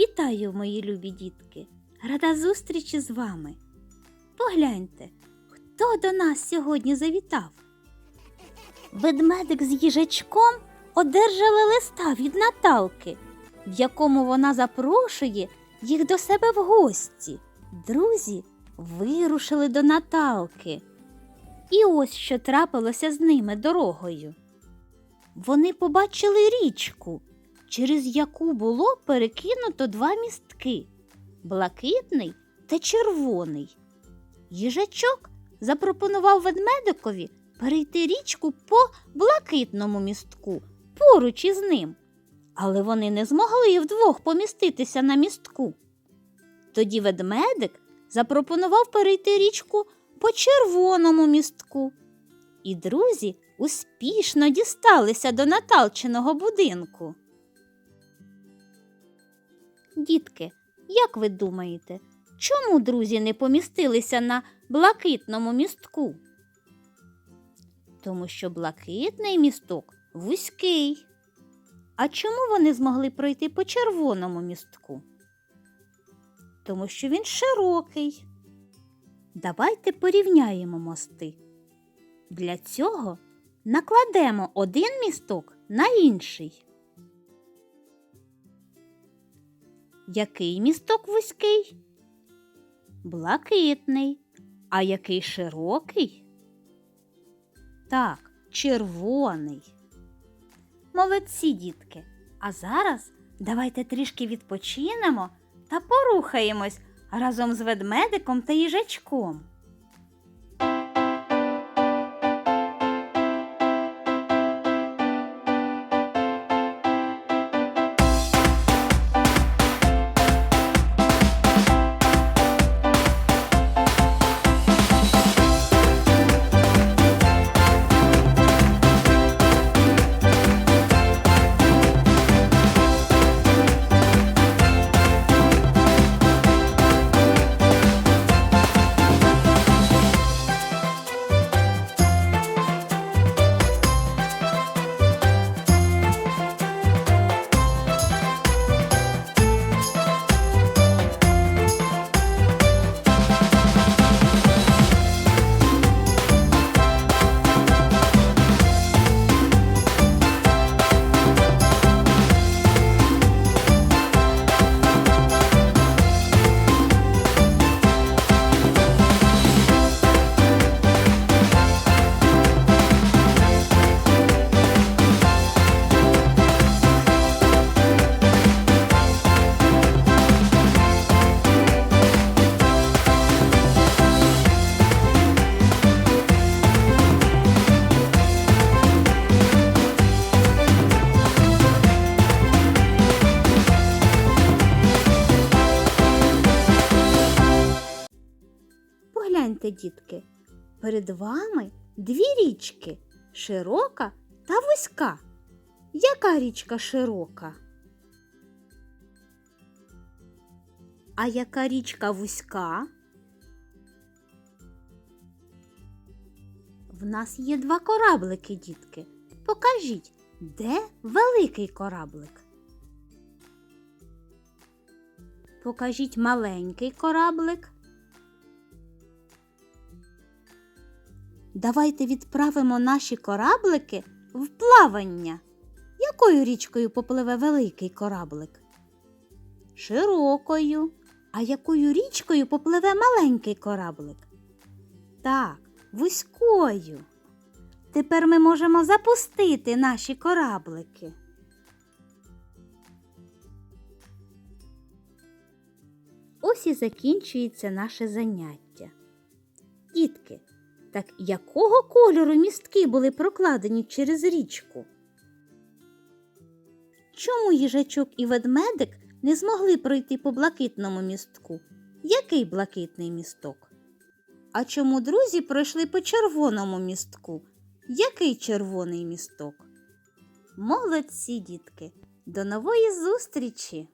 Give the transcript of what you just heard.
Вітаю, мої любі дітки! Рада зустрічі з вами. Погляньте, хто до нас сьогодні завітав. Ведмедик з їжачком одержали листа від Наталки, в якому вона запрошує їх до себе в гості. Друзі вирушили до Наталки. І ось що трапилося з ними дорогою. Вони побачили річку, через яку було перекинуто два містки блакитний та червоний. Їжачок запропонував ведмедикові перейти річку по блакитному містку поруч із ним, але вони не змогли вдвох поміститися на містку. Тоді ведмедик запропонував перейти річку по червоному містку. І друзі успішно дісталися до Наталчиного будинку. Дітки, як ви думаєте, чому друзі не помістилися на блакитному містку? Тому що блакитний місток вузький. А чому вони змогли пройти по червоному містку? Тому що він широкий. Давайте порівняємо мости. Для цього накладемо один місток на інший. Який місток вузький? Блакитний. А який широкий? Так, червоний. Молодці, дітки. А зараз давайте трішки відпочинемо та порухаємось разом з ведмедиком та їжачком. Погляньте, дітки, перед вами дві річки широка та вузька. Яка річка широка? А яка річка вузька? В нас є два кораблики, дітки. Покажіть, де великий кораблик? Покажіть маленький кораблик. Давайте відправимо наші кораблики в плавання. Якою річкою попливе великий кораблик? Широкою. А якою річкою попливе маленький кораблик? Так, вузькою. Тепер ми можемо запустити наші кораблики. Ось і закінчується наше заняття. Дітки, так якого кольору містки були прокладені через річку? Чому їжачок і ведмедик не змогли пройти по блакитному містку? Який блакитний місток? А чому друзі пройшли по червоному містку? Який червоний місток? Молодці, дітки! До нової зустрічі!